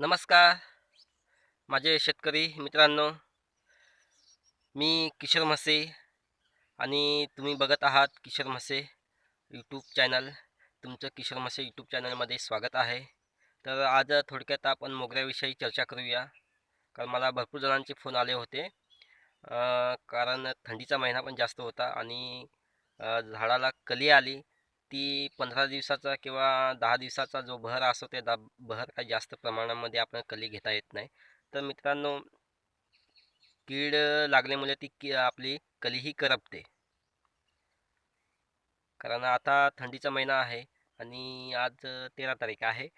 नमस्कार. माझे शेतकरी मित्रांनो मी किशोर म्हसे आणि तुम्ही बघत आहात किशोर म्हसे यूट्यूब चॅनल तुमचं किशोर म्हसे यूट्यूब चॅनलमध्ये स्वागत आहे. तर आज थोडक्यात आपण मोगऱ्याविषयी चर्चा करूया. कारण मला भरपूर जणांचे फोन आले होते. कारण थंडीचा महिना पण जास्त होता आणि झाडाला कली आली. ती पंधरा दिवसाचा किंवा दहा दिवसाचा जो बहर असतो ते दा बहर काही जास्त प्रमाणामध्ये आपण कली घेता येत नाही. तर मित्रांनो कीड लागल्यामुळे ती की आपली कलीही करपते. कारण आता थंडीचा महिना आहे आणि आज तेरा तारीख आहे.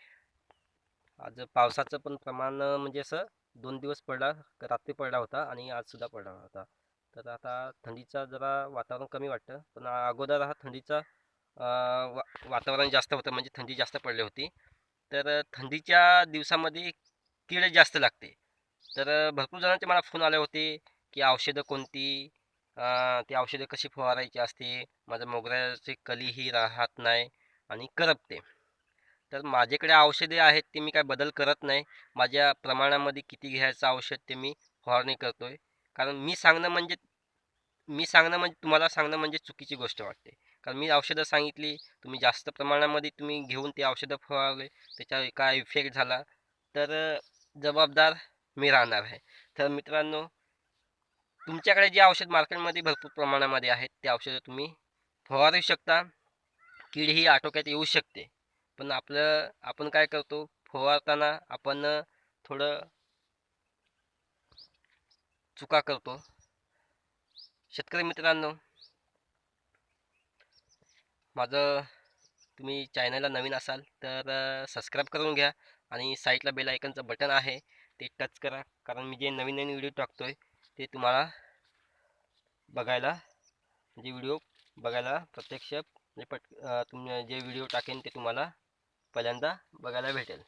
आज पावसाचं पण प्रमाण म्हणजे असं दोन दिवस पडला रात्री पडला होता आणि आज सुद्धा पडला होता. तर आता थंडीचा जरा वातावरण कमी वाटतं. पण अगोदर हा थंडीचा वा वातावरण जास्त होतं म्हणजे थंडी जास्त पडली होती. तर थंडीच्या दिवसामध्ये कीड जास्त लागते. तर भरपूर जणांचे मला फोन आले होते की औषधं कोणती? ती औषधं कशी फवारायची असते? माझं मोगऱ्याची कलीही राहत नाही आणि करपते. तर माझ्याकडे औषधे आहेत ते मी काय बदल करत नाही. माझ्या प्रमाणामध्ये किती घ्यायचं औषध ते मी फवारणी करतो आहे कारण मी सांगणं म्हणजे मी सांगणं म्हणजे तुम्हाला सांगणं म्हणजे चुकीची गोष्ट वाटते. कारण मी औषधं सांगितली तुम्ही जास्त प्रमाणामध्ये तुम्ही घेऊन ते औषधं फवारले त्याच्यावर काय इफेक्ट झाला? तर जबाबदार मी राहणार आहे. तर मित्रांनो तुमच्याकडे जे औषध मार्केटमध्ये भरपूर प्रमाणामध्ये आहेत ते औषधं तुम्ही फवारू शकता. कीड ही आटोक्यात येऊ शकते. पण आपलं आपण काय करतो? फवारताना आपण थोडं चुका करतो. शेतकरी मित्रांनो माझं तुम्ही चॅनलला नवीन असाल तर सबस्क्राईब करून घ्या आणि साईटला बेल आयकनचं बटन आहे ते टच करा. कारण मी जे नवीन नवीन व्हिडिओ आहे ते तुम्हाला बघायला म्हणजे व्हिडिओ बघायला प्रत्यक्ष म्हणजे पट तुम तुम्ही जे व्हिडिओ टाकेन ते तुम्हाला पहिल्यांदा बघायला भेटेल.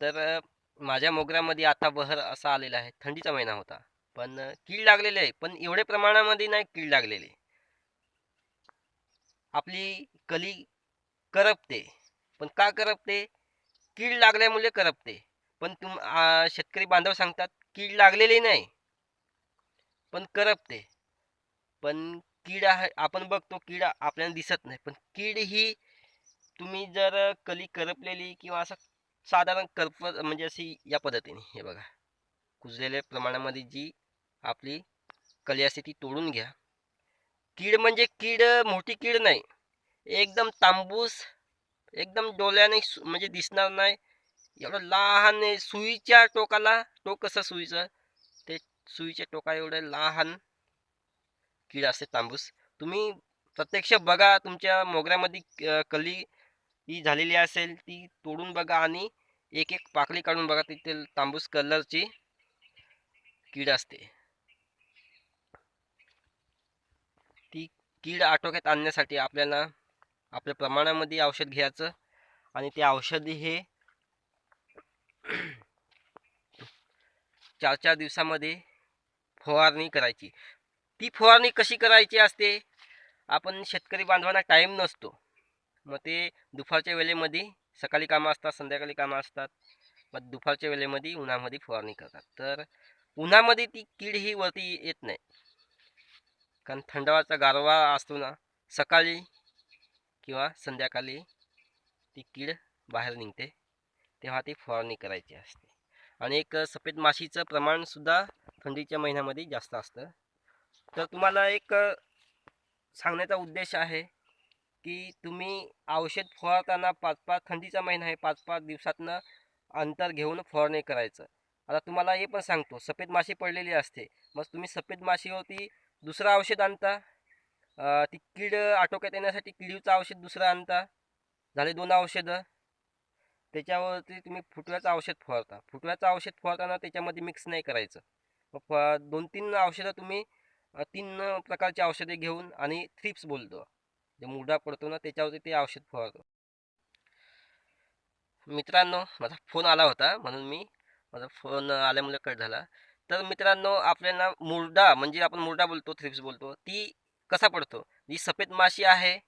तर माझ्या मोगऱ्यामध्ये आता बहर असा आलेला आहे थंडीचा महिना होता. पण कीड लागलेली आहे पण एवढ्या प्रमाणामध्ये नाही कीड लागलेली. आपली कली करपते. पण का करपते? कीड लागल्यामुळे करपते. पण तुम शेतकरी बांधव सांगतात कीड लागलेली नाही पण करपते. पण कीड आहे आपण बघतो कीड आपल्याला दिसत नाही. पण कीड ही तुम्ही जर कली करपलेली किंवा असं साधारण करप म्हणजे अशी या पद्धतीने हे बघा. कुजलेल्या प्रमाणामध्ये जी आपली कली असते ती तोडून घ्या. कीड म्हणजे कीड मोठी कीड नाही. एकदम तांबूस एकदम डोल्याने सु- म्हणजे दिसणार नाही. एवढं लहान आहे. सुईच्या टोकाला टोक कसं सुईचं? ते सुईच्या टोका एवढं लहान कीड असते तांबूस. तुम्ही प्रत्यक्ष बघा तुमच्या मोगऱ्यामध्ये कली ही झालेली असेल ती तोडून बघा आणि एक एक पाकळी काढून बघा तिथे तांबूस कलरची कीड असते ती कीड आटोक्यात आणण्यासाठी आपल्याला आपल्या प्रमाणामध्ये औषध घ्यायचं आणि ते औषध हे चार चार दिवसामध्ये फवारणी करायची. ती फवारणी कशी करायची असते? आपण शेतकरी बांधवांना टाईम नसतो. मग ते दुपारच्या वेळेमध्ये सकाळी कामं असतात संध्याकाळी कामं असतात. मग दुपारच्या वेळेमध्ये उन्हामध्ये फवारणी करतात. तर उन्हामध्ये ती कीड ही वरती येत नाही. कारण थंडावाचा गारवा असतो ना सकाळी किंवा संध्याकाळी ती कीड बाहेर निघते तेव्हा ती फवारणी करायची असते. आणि एक सफेद माशीचं प्रमाणसुद्धा थंडीच्या महिन्यामध्ये जास्त असतं. तर तुम्हाला एक सांगण्याचा उद्देश आहे की तुम्ही औषध फवारताना पाच पाच थंडीचा महिना आहे पाच पाच दिवसातनं अंतर घेऊन फवारणी करायचं. आता तुम्हाला हे पण सांगतो सफेद माशी पडलेली असते. मग तुम्ही सफेद माशीवरती दुसरं औषध आणता. ती कीड आटोक्यात येण्यासाठी किडीचं औषध दुसरं आणता. झाले दोन औषधं. त्याच्यावरती तुम्ही फुटव्याचं औषध फवारता. फुटव्याचं औषध फवारताना त्याच्यामध्ये मिक्स नाही करायचं. मग फ दोन तीन औषधं तुम्ही तीन प्रकारची औषधे घेऊन आणि थ्रिप्स बोलतो. जे मुरडा पडतो ना त्याच्यावरती ते औषध फवारतो. मित्रांनो माझा फोन आला होता म्हणून मी माझा फोन आल्यामुळे कट झाला. तर मित्रांनो आपल्याला मुरडा म्हणजे आपण मुरडा बोलतो थ्रिप्स बोलतो ती कसा पडतो? जी सफेद माशी आहे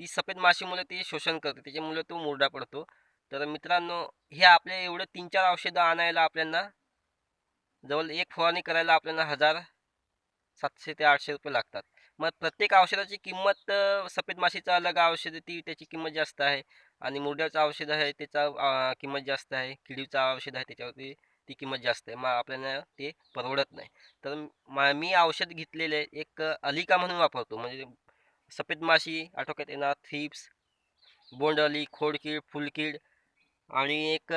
ती सफेद माशीमुळे ती शोषण करते त्याच्यामुळे तो मुरडा पडतो. तर मित्रांनो हे आपले एवढं तीन चार औषधं आणायला आपल्याला जवळ एक फवारणी करायला आपल्याला हजार सातशे ते आठशे रुपये लागतात. मग प्रत्येक औषधाची किंमत सफेद माशीचं अलग औषध ती त्याची किंमत जास्त आहे. आणि मुरड्याचं औषध आहे त्याचा किंमत जास्त आहे किडीचं औषध आहे त्याच्यावरती ती किंमत जास्त आहे. मग आपल्याला ते परवडत नाही. तर मा मी औषध घेतलेले एक अलिका म्हणून वापरतो. म्हणजे सफेद माशी आटोक्यात येणार थ्रिप्स बोंडअली खोडकीड फुलकीड आणि एक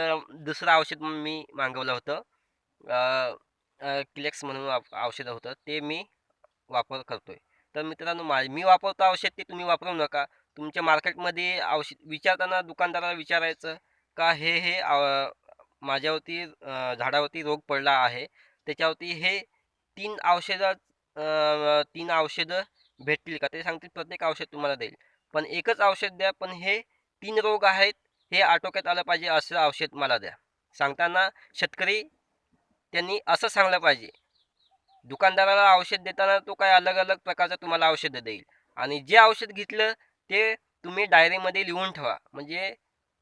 दुसरं औषध मी मागवलं होतं. क्लेक्स म्हणून औषध होतं. ते मी वापर करतोय. तर मित्रांनो मा मी वापरतो औषध ते तुम्ही वापरू नका. तुमच्या मार्केटमध्ये औषध विचारताना दुकानदाराला विचारायचं का हे हे माझ्यावरती झाडावरती रोग पडला आहे. त्याच्यावरती हे तीन औषधं तीन औषधं भेटतील का? ते सांगतील प्रत्येक औषध तुम्हाला देईल. पण एकच औषध द्या पण हे तीन रोग आहेत हे आटोक्यात आलं पाहिजे असं औषध मला द्या. सांगताना शेतकरी त्यांनी असं सांगलं पाहिजे. दुकानदाराला औषध देताना तो काय अलग अलग प्रकारचं तुम्हाला औषधं देईल. आणि जे औषध घेतलं ते तुम्ही डायरीमध्ये लिहून ठेवा. म्हणजे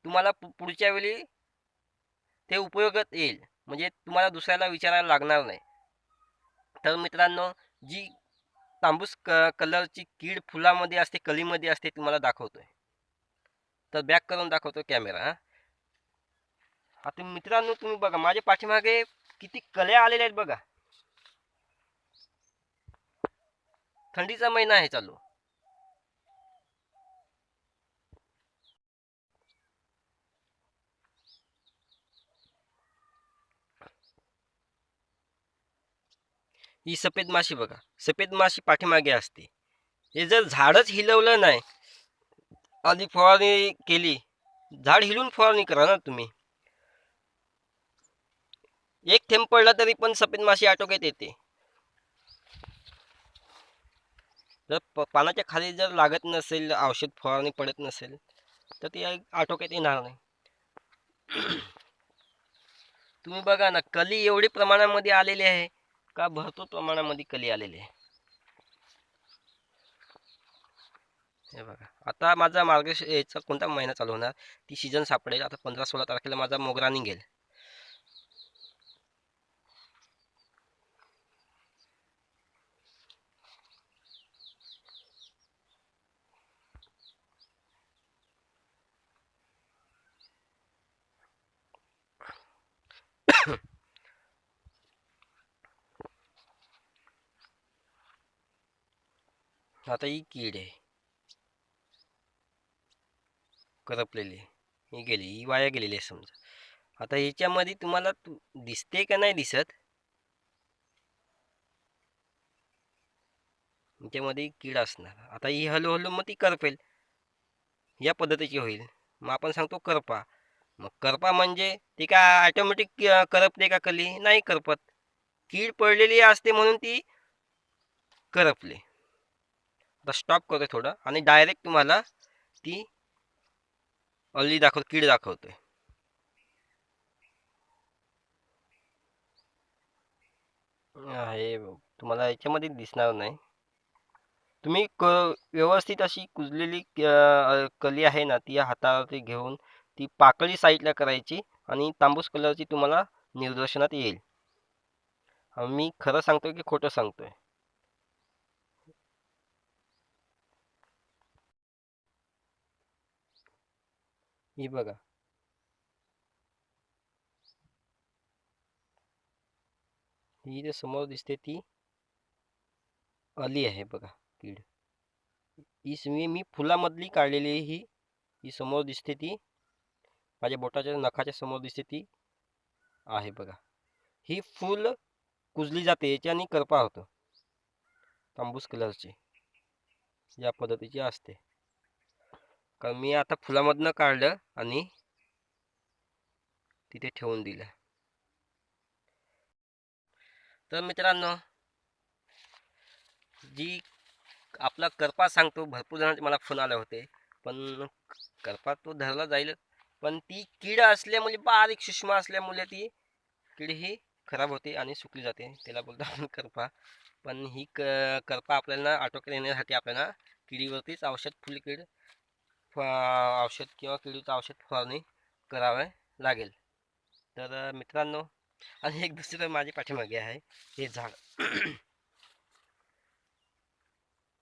तुम्हाला पु पुढच्या वेळी ते उपयोगात येईल. म्हणजे तुम्हाला दुसऱ्याला विचारायला लागणार नाही. तर मित्रांनो जी तांबूस क कलरची कीड फुलामध्ये असते कलीमध्ये असते तुम्हाला दाखवतोय. तर बॅक करून दाखवतो कॅमेरा हा. आता मित्रांनो तुम्ही बघा माझ्या पाठीमागे किती कल्या आलेल्या आहेत बघा. थंडीचा महिना आहे चालू. ही सफेद माशी बघा. सफेद माशी पाठीमागे असते. हे जर झाडच हिलवलं नाही आधी फवारणी केली झाड हिलून फवारणी करा ना तुम्ही. एक थेंब पडला तरी पण सफेद माशी आटोक्यात येते. जर प- पानाच्या खाली जर लागत नसेल औषध फवारणी पडत नसेल तर ती आटोक्यात येणार नाही. तुम्ही बघा ना कली एवढी प्रमाणामध्ये आलेली आहे. का भरपूर प्रमाणामध्ये कली आलेली आहे. हे बघा. आता माझा मार्गश याचा कोणता महिना चालू होणार? ती सीझन सापडेल. आता पंधरा सोळा तारखेला माझा मोगरा निघेल. आता ही कीड आहे. करपलेली ही गेली ही वाया गेलेली आहे समजा. आता ह्याच्यामध्ये तुम्हाला तु- दिसते का नाही दिसत? ह्याच्यामध्ये कीड असणार. आता ही हळूहळू मग ती करपेल. या पद्धतीची होईल. मग आपण सांगतो करपा. मग करपा म्हणजे ती काय ऑटोमॅटिक करपते का कली? नाही करपत. कीड पडलेली असते म्हणून ती करपले. आता स्टॉप करतोय थोडं आणि डायरेक्ट तुम्हाला ती अल्ली दाखव कीड दाखवतोय. हे तुम्हाला याच्यामध्ये दिसणार नाही. तुम्ही क व्यवस्थित अशी कुजलेली कली आहे ना ती हातावरती घेऊन ती पाकळी साईडला करायची आणि तांबूस कलरची तुम्हाला निदर्शनात येईल. मी खरं सांगतोय की खोटं सांगतोय? ही बघा. ही जे समोर दिसते ती अली आहे बघा कीड. ही मी मी फुलामधली काढलेली ही. ही समोर दिसते ती. माझ्या बोटाच्या नखाच्या समोर दिसते ती आहे बघा. ही फुल कुजली जाते याच्याने करपा होतो. तांबूस कलरची या पद्धतीची असते. कारण मी आता फुलामधनं काढलं आणि तिथे ठेवून दिलं. तर मित्रांनो जी आपला करपा सांगतो भरपूर जणांचे मला फोन आले होते पण करपा तो धरला जाईल पण ती कीड असल्यामुळे बारीक सूक्ष्म असल्यामुळे ती कीड ही खराब होते आणि सुकली जाते त्याला बोलतो आपण करपा. पण ही क करपा आपल्याला आटोक्यात येण्यासाठी आपल्याला किडीवरतीच औषध फुलकीड औषध किंवा किडीचं औषध फवारणी करावं लागेल. तर मित्रांनो आणि एक दुसरं माझ्या पाठीमागे आहे हे झाड.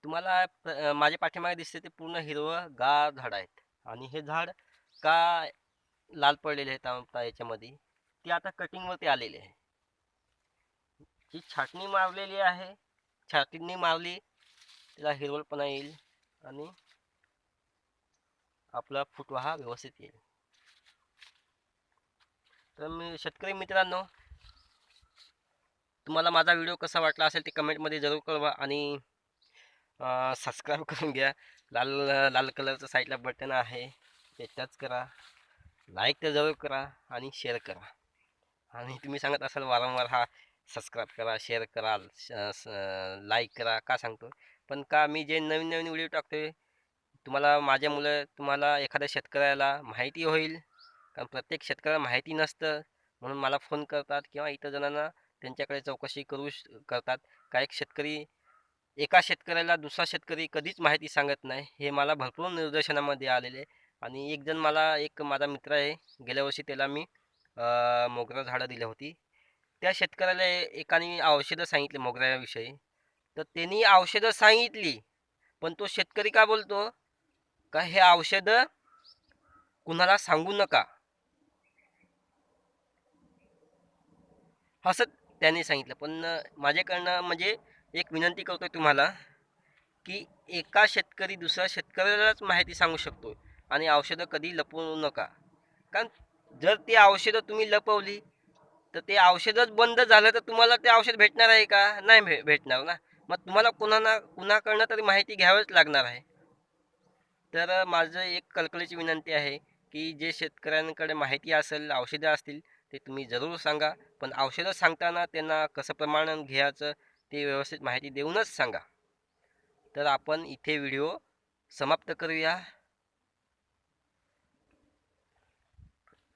तुम्हाला माझ्या पाठीमागे दिसते ते पूर्ण हिरवं गार झाड आहेत. आणि हे झाड का लाल पडलेले आहेत आता याच्यामध्ये? ते आता कटिंगवरती आलेले आहे. जी छाटणी मारलेली आहे छाटणी मारली तिला हिरवळपणा येईल. आणि आपला फुटवा हा व्यवस्थित येईल. तर मी शेतकरी मित्रांनो तुम्हाला माझा व्हिडिओ कसा वाटला असेल ते कमेंटमध्ये जरूर कळवा आणि सबस्क्राईब करून घ्या. लाल लाल कलरचं साईडला बटन आहे ते टच करा. लाईक तर जरूर करा आणि शेअर करा. आणि तुम्ही सांगत असाल वारंवार हा सबस्क्राईब करा शेअर करा लाईक करा का सांगतो पण का मी जे नवीन नवीन व्हिडिओ टाकतोय तुम्हाला माझ्यामुळे तुम्हाला एखाद्या शेतकऱ्याला माहिती होईल. कारण प्रत्येक शेतकऱ्याला माहिती नसतं. म्हणून मला फोन करतात किंवा इतर जणांना त्यांच्याकडे चौकशी करू श- करतात. काही शेतकरी एका शेतकऱ्याला दुसरा शेतकरी कधीच माहिती सांगत नाही. हे मला भरपूर निदर्शनामध्ये आलेले. आणि एक जण मला एक माझा मित्र आहे. गेल्या वर्षी त्याला मी मोगरा झाडं दिली होती. त्या शेतकऱ्याला एकाने औषधं सांगितली मोगऱ्याविषयी. तर त्यांनी औषधं सांगितली. पण तो शेतकरी का बोलतो? का हे औषधं कुणाला सांगू नका? असं त्याने सांगितलं. पण माझ्याकडनं म्हणजे एक विनंती करतोय तुम्हाला की एका शेतकरी दुसऱ्या शेतकऱ्यालाच माहिती सांगू शकतो आणि औषधं कधी लपवू नका. कारण जर ती औषधं तुम्ही लपवली तर ते औषधच बंद झालं तर तुम्हाला ते औषध भेटणार आहे का? नाही भे भेटणार ना. मग तुम्हाला कुणाला कुणाकडनं तरी माहिती घ्यावीच लागणार आहे. तर माझं एक कलकलीची विनंती आहे की जे शेतकऱ्यांकडे माहिती असेल औषधं असतील ते तुम्ही जरूर सांगा. पण औषधं सांगताना त्यांना कसं प्रमाण घ्यायचं ते व्यवस्थित माहिती देऊनच सांगा. तर आपण इथे व्हिडिओ समाप्त करूया.